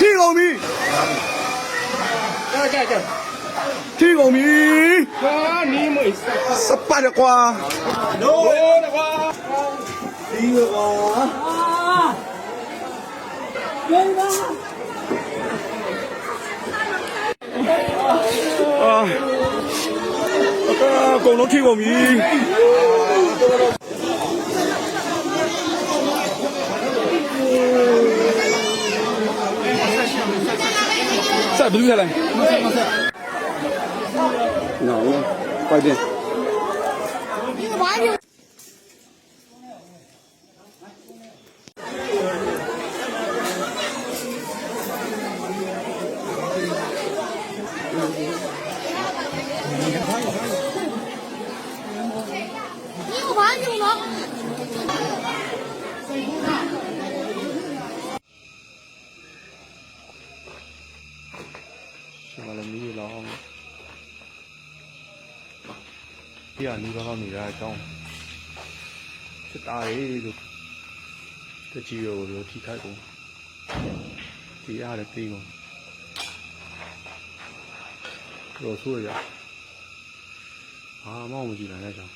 ထိကုန်ပြီကြကြကြထိကုန်ပြီဟာနီးမွေးစစပတ်ရကွာနိုးတကွာဒီကွာအာအကုန်လုံးထိကုန်ပြီ Sir, đứng ra này. Nào luôn. Quay đi. Hãy subscribe cho kênh Ghiền Mì Gõ Để không bỏ lỡ những video hấp dẫn ရှင်ကလည်းမီးလောင်းပြရနီးပါးနေရအကြောင်းစစ်သားရေးလို့တကြီးရောလို့ထိခိုက်ကုန်ဒီရတယ်ပြီးကုန်တော့ဆိုရဘာမှမကြည့်နိုင်တဲ့အကြောင်း